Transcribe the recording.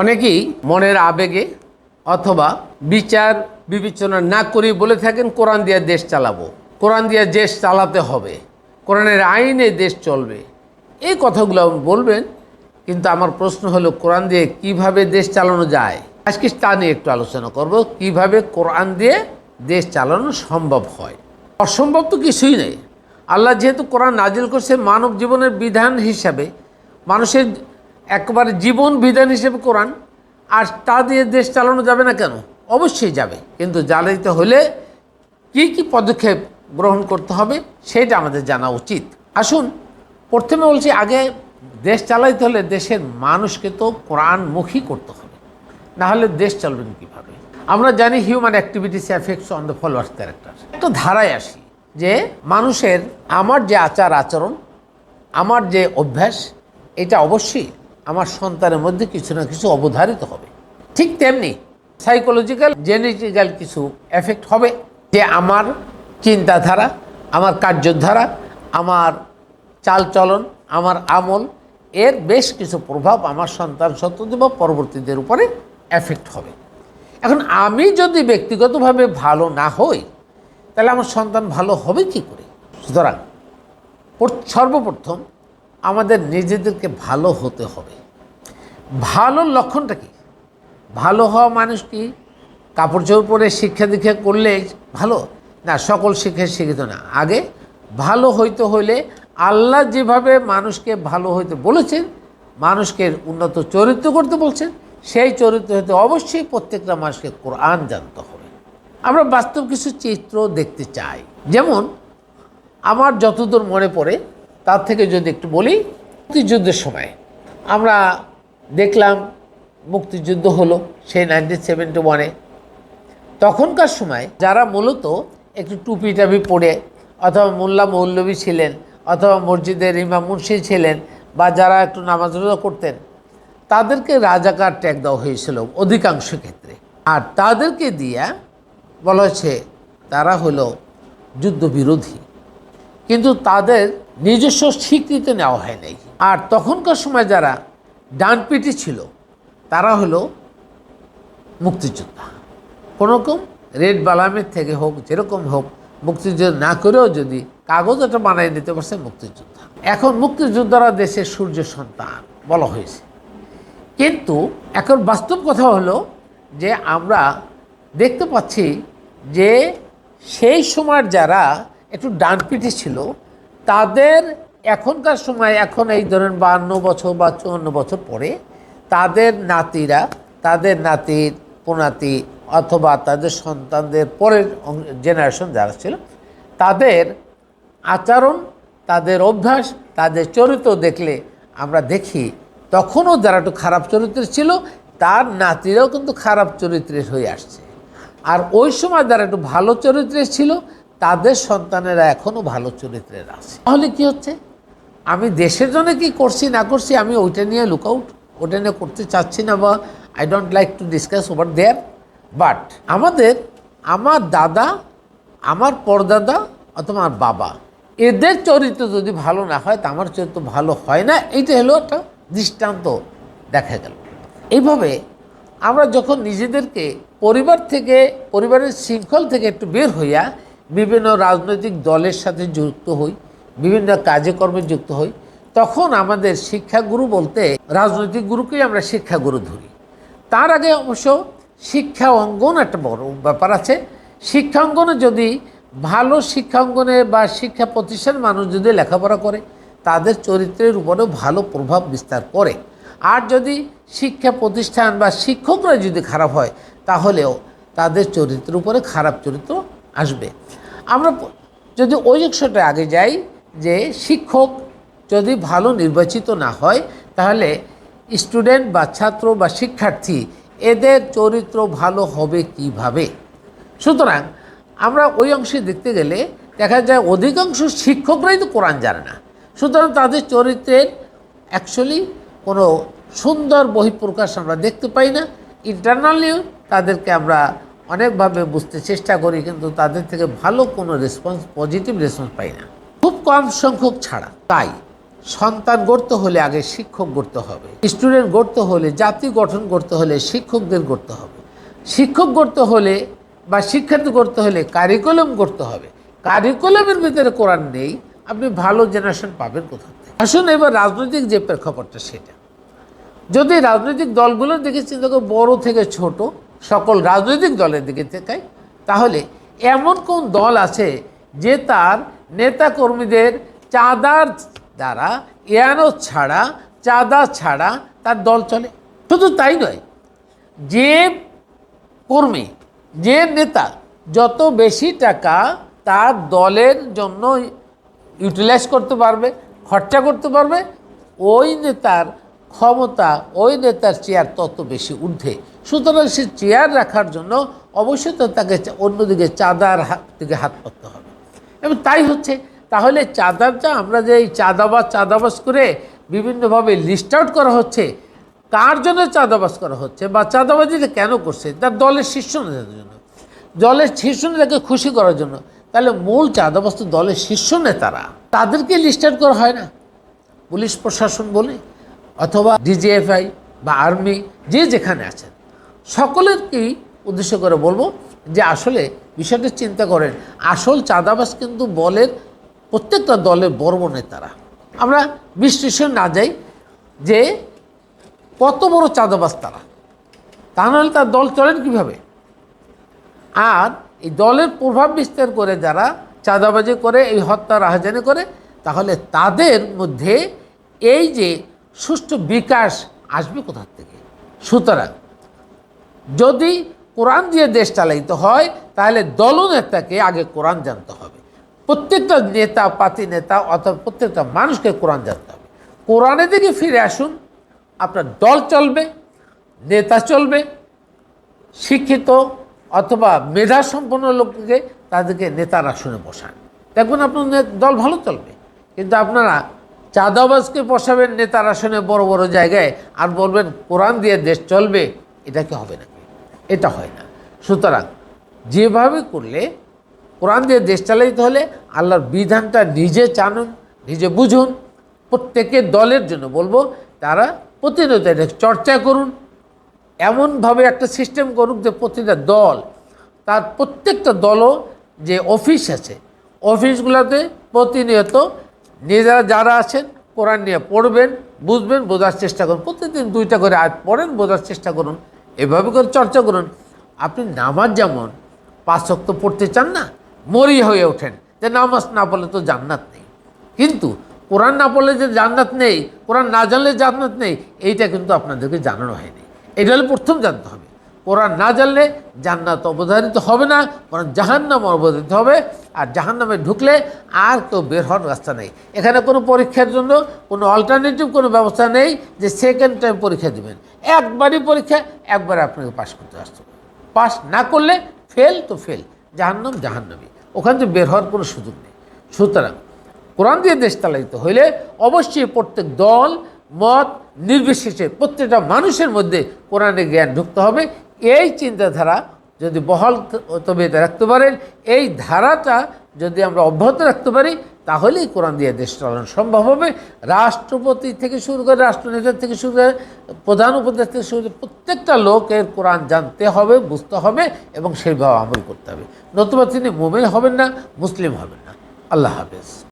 অনেকেই মনের আবেগে অথবা বিচার বিবেচনা না করে বলে থাকেন, কোরআন দিয়ে দেশ চালাবো, কোরআন দিয়ে দেশ চালাতে হবে, কোরআনের আইনে দেশ চলবে। এই কথাগুলো বলবেন, কিন্তু আমার প্রশ্ন হলো, কোরআন দিয়ে কীভাবে দেশ চালানো যায়? আজকে তা নিয়ে একটু আলোচনা করব, কীভাবে কোরআন দিয়ে দেশ চালানো সম্ভব হয়। অসম্ভব তো কিছুই নেই। আল্লাহ যেহেতু কোরআন নাজিল করছে মানব জীবনের বিধান হিসাবে, মানুষের একবার জীবন বিধান হিসেবে কোরআন, আর তা দিয়ে দেশ চালানো যাবে না কেন? অবশ্যই যাবে। কিন্তু জ্বালাইতে হলে কি কি পদক্ষেপ গ্রহণ করতে হবে, সেটা আমাদের জানা উচিত। আসুন, প্রথমে বলছি, আগে দেশ চালাইতে হলে দেশের মানুষকে তো কোরআনমুখী করতে হবে। না হলে দেশ চলবেন কীভাবে? আমরা জানি human activities effects on the followers character একটা ধারায় আসি যে মানুষের, আমার যে আচার আচরণ আমার যে অভ্যাস, এটা অবশ্যই আমার সন্তানের মধ্যে কিছু না কিছু অবধারিত হবে। ঠিক তেমনি সাইকোলজিক্যাল জেনেটিক্যাল কিছু এফেক্ট হবে যে আমার চিন্তাধারা, আমার কার্যধারা, আমার চালচলন, আমার আমল, এর বেশ কিছু প্রভাব আমার সন্তান সন্ততি বা পরবর্তীদের উপরে এফেক্ট হবে। এখন আমি যদি ব্যক্তিগতভাবে ভালো না হই, তাহলে আমার সন্তান ভালো হবে কি করে? সুতরাং, সর্বপ্রথম আমাদের নিজেদেরকে ভালো হতে হবে। ভালোর লক্ষণটা কি? ভালো হওয়া মানুষ কি? কাপড় চোপড় পরে শিক্ষা দীক্ষা করলে ভালো? না, সকল শিক্ষায় শিক্ষিত না। আগে ভালো হইতে হইলে আল্লাহ যেভাবে মানুষকে ভালো হইতে বলেছেন, মানুষকে উন্নত চরিত্র করতে বলছেন, সেই চরিত্র হইতে অবশ্যই প্রত্যেকটা মানুষকে কোরআন জানতে হবে। আমরা বাস্তব কিছু চিত্র দেখতে চাই। যেমন, আমার যতদূর মনে পড়ে তার থেকে যদি একটু বলি, মুক্তিযুদ্ধের সময়। আমরা দেখলাম মুক্তিযুদ্ধ হলো সেই নাইনটিন সেভেন্টি ওয়ানে। তখনকার সময় যারা মূলত একটু টুপি টাপি পরে অথবা মোল্লা মৌলবী ছিলেন অথবা মসজিদের ইমাম মুন্সি ছিলেন বা যারা একটু নামাজ রোজা করতেন, তাদেরকে রাজাকার ট্যাগ দেওয়া হয়েছিল অধিকাংশ ক্ষেত্রে। আর তাদেরকে দিয়া বলা হয়েছে, তারা হলো যুদ্ধবিরোধী। কিন্তু তাদের নিজস্ব স্বীকৃতি নেওয়া হয় নাই। আর তখনকার সময় যারা ডানপিটি ছিল, তারা হলো মুক্তিযোদ্ধা। কোনোরকম রেড বালামের থেকে হোক, যেরকম হোক, মুক্তিযুদ্ধ না করেও যদি কাগজ একটা বানাই নিতে পারছে মুক্তিযোদ্ধা। এখন মুক্তিযোদ্ধারা দেশের সূর্য সন্তান বলা হয়েছে। কিন্তু এখন বাস্তব কথা হলো যে আমরা দেখতে পাচ্ছি যে সেই সময়ের যারা একটু ডানপিটি ছিল তাদের এখনকার সময়, এখন এই ধরেন বান্ন বছর বা চুয়ান্ন বছর পরে, তাদের নাতিরা, তাদের নাতির পোনাতি অথবা তাদের সন্তানদের পরের জেনারেশন যারা ছিল, তাদের আচরণ, তাদের অভ্যাস, তাদের চরিত্র দেখলে আমরা দেখি, তখনও যারা একটু খারাপ চরিত্রের ছিল, তার নাতিরাও কিন্তু খারাপ চরিত্রের হয়ে আসছে। আর ওই সময় যারা একটু ভালো চরিত্রের ছিল তাদের সন্তানেরা এখনও ভালো চরিত্রের আছে। তাহলে কি হচ্ছে? আমি দেশের জন্য কি করছি, না করছি, আমি ওইটা নিয়ে লুক আউট ওটা নিয়ে করতে চাচ্ছি না বা I don't like to discuss over there but আমাদের, আমার দাদা, আমার পরদাদা অথবা আমার বাবা, এদের চরিত্র যদি ভালো না হয়, তা আমার চরিত্র ভালো হয় না, এইটা হলো একটা দৃষ্টান্ত দেখা গেল। এইভাবে আমরা যখন নিজেদেরকে পরিবার থেকে, পরিবারের শৃঙ্খল থেকে একটু বের হইয়া বিভিন্ন রাজনৈতিক দলের সাথে যুক্ত হই, বিভিন্ন কাজে কর্মে যুক্ত হই, তখন আমাদের শিক্ষাগুরু বলতে রাজনৈতিক গুরুকেই আমরা শিক্ষাগুরু ধরি। তার আগে অবশ্য শিক্ষা অঙ্গন একটা বড় ব্যাপার আছে। শিক্ষা অঙ্গনে যদি ভালো শিক্ষা অঙ্গনে বা শিক্ষা প্রতিষ্ঠান মানুষ যদি লেখাপড়া করে, তাদের চরিত্রের উপরেও ভালো প্রভাব বিস্তার করে। আর যদি শিক্ষা প্রতিষ্ঠান বা শিক্ষকরা যদি খারাপ হয়, তাহলেও তাদের চরিত্রের উপরে খারাপ চরিত্র আসবে। আমরা যদি ওই অংশটা আগে যাই যে শিক্ষক যদি ভালো নির্বাচিত না হয়, তাহলে স্টুডেন্ট বা ছাত্র বা শিক্ষার্থী এদের চরিত্র ভালো হবে কীভাবে? সুতরাং আমরা ওই অংশে দেখতে গেলে দেখা যায় অধিকাংশ শিক্ষকরাই তো কোরআন জানে না। সুতরাং তাদের চরিত্রের অ্যাকচুয়ালি কোনো সুন্দর বহিঃপ্রকাশ আমরা দেখতে পাই না। ইন্টারনালিও তাদেরকে আমরা অনেকভাবে বুঝতে চেষ্টা করি, কিন্তু তাদের থেকে ভালো কোনো রেসপন্স পজিটিভ রেসপন্স পাই না। খুব কম সংখ্যক ছাড়া। তাই সন্তান গড়তে হলে আগে শিক্ষক গড়তে হবে। স্টুডেন্ট গড়তে হলে, জাতি গঠন করতে হলে শিক্ষকদের গড়তে হবে। শিক্ষক গড়তে হলে বা শিক্ষার্থী করতে হলে কারিকুলাম করতে হবে। কারিকুলামের ভিতরে কোরআন নেই, আপনি ভালো জেনারেশন পাবেন কোথা থেকে? আসুন এবার রাজনৈতিক যে প্রেক্ষাপটটা সেটা। যদি রাজনৈতিক দলগুলোর দিকে চিন্তা করে বড় থেকে ছোট সকল রাজনৈতিক দলের দিকে তাকাই, তাহলে এমন কোন দল আছে যে তার নেতাকর্মীদের চাঁদার দ্বারা এয়ানো ছাড়া, চাঁদা ছাড়া তার দল চলে? শুধু তাই নয়, যে কর্মী, যে নেতা যত বেশি টাকা তার দলের জন্য ইউটিলাইজ করতে পারবে, খরচা করতে পারবে, ওই নেতার ক্ষমতা, ওই নেতার চেয়ার তত বেশি ঊর্ধ্বে। সুতরাং সে চেয়ার রাখার জন্য অবশ্যই তো তাকে অন্যদিকে চাঁদার হাত থেকে হাত পাততে হবে। এবং তাই হচ্ছে, তাহলে চাঁদাটা আমরা যে এই চাঁদাবাজ চাঁদাবাজ করে বিভিন্নভাবে লিস্ট আউট করা হচ্ছে, কার জন্য চাঁদাবাজ করা হচ্ছে বা চাঁদাবাজিটা কেন করছে, তার দলের শীর্ষ নেতাদের জন্য। দলের শীর্ষ নেতাকে খুশি করার জন্য, তাহলে মূল চাঁদাবাজ তো দলের শীর্ষ নেতারা। তাদেরকে লিস্ট আউট করা হয় না। পুলিশ প্রশাসন বলে, অথবা ডিজিএফআই বা আর্মি যে যেখানে আছেন। সকলেরকেই উদ্দেশ্য করে বলব যে আসলে বিষয়টা চিন্তা করেন, আসল চাঁদাবাস কিন্তু বলের প্রত্যেকটা দলের বড় নেতারা। আমরা বিশ্লেষণ না যাই যে কত বড় চাঁদাবাস তারা। তা নাহলে তার দল চলেন কীভাবে? আর এই দলের প্রভাব বিস্তার করে যারা চাঁদাবাজি করে, এই হত্যা রাহাজানি করে, তাহলে তাদের মধ্যে এই যে সুষ্ঠু বিকাশ আসবে কোথার থেকে? সুতরাং যদি কোরআন দিয়ে দেশ চালাইতে হয়, তাহলে দলনেতাকে আগে কোরআন জানতে হবে। প্রত্যেকটা নেতা, পাতি নেতা অথবা প্রত্যেকটা মানুষকে কোরআন জানতে হবে। কোরআনের দিকে ফিরে আসুন, আপনার দল চলবে, নেতা চলবে, শিক্ষিত অথবা মেধা সম্পন্ন লোককে তাদেরকে নেতার আসনে বসান। দেখবেন আপনার নে- দল ভালো চলবে, কিন্তু আপনারা চাঁদাবাজকে বসাবেন, নেতার আসনে বড় বড় জায়গায় আর বলবেন, কোরআন দিয়ে দেশ চলবে, এটা কি হবে নাকি? এটা হয় না। সুতরাং যেভাবে করলে কোরআন দিয়ে দেশ চালাইতে হলে আল্লাহর বিধানটা নিজে জানুন, নিজে বুঝুন প্রত্যেকের দলের জন্য বলব, তারা প্রতিনিয়ত এটা চর্চা করুন। এমনভাবে একটা সিস্টেম করুক যে প্রতিটা দল, তার প্রত্যেকটা দলও যে অফিস আছে অফিসগুলোতে প্রতিনিয়ত নিজেরা যারা আছেন, কোরআন নিয়ে পড়বেন, বুঝবেন, বোঝার চেষ্টা করুন। প্রতিদিন দুইটা করে আজ পড়েন, বোঝার চেষ্টা করুন। এভাবে করে চর্চা করুন। আপনি নামাজ যেমন পাঁচ শক্ত পড়তে চান না, মরি হয়ে ওঠেন। যে নামাজ না পড়লে তো জান্নাত নেই। কিন্তু কোরআন না পড়লে যে জান্নাত নেই, কোরআন না জানলে জান্নাত নেই, এইটা কিন্তু আপনাদেরকে জানানো হয়নি। এটা হলে প্রথম জানতে হবে। কোরআন না জানলে জান্নাত অবধারিত হবে না বরং জাহান্নাম অবধারিত হবে। আর জাহান্নামে ঢুকলে আর কেউ বের হওয়ার রাস্তা নেই। এখানে কোনো পরীক্ষার জন্য কোনো অল্টারনেটিভ কোনো ব্যবস্থা নেই যে সেকেন্ড টাইম পরীক্ষা দেবেন। একবারই পরীক্ষা, একবার আপনাকে পাশ করতে আসতে পাস না করলে ফেল তো ফেল জাহান্নাম জাহান্নামি ওখান থেকে বের হওয়ার কোনো সুযোগ নেই। সুতরাং কোরআন দিয়ে দেশ চালাইতে হইলে অবশ্যই প্রত্যেক দল, মত, নির্বিশেষে প্রত্যেকটা মানুষের মধ্যে কোরআনে জ্ঞান ঢুকতে হবে। এই চিন্তাধারা যদি বহল তবে রাখতে পারেন, এই ধারাটা যদি আমরা অব্যাহত রাখতে পারি, তাহলেই কোরআন দিয়ে দেশ চালানো সম্ভব হবে। রাষ্ট্রপতি থেকে শুরু করে রাষ্ট্রনেতা থেকে শুরু করে প্রধান উপদেশ থেকে শুরু করে প্রত্যেকটা লোকের কোরআন জানতে হবে, বুঝতে হবে এবং সেইভাবে আমল করতে হবে। নতুবা তিনি মোমেন হবেন না, মুসলিম হবেন না। আল্লাহ হাফেজ।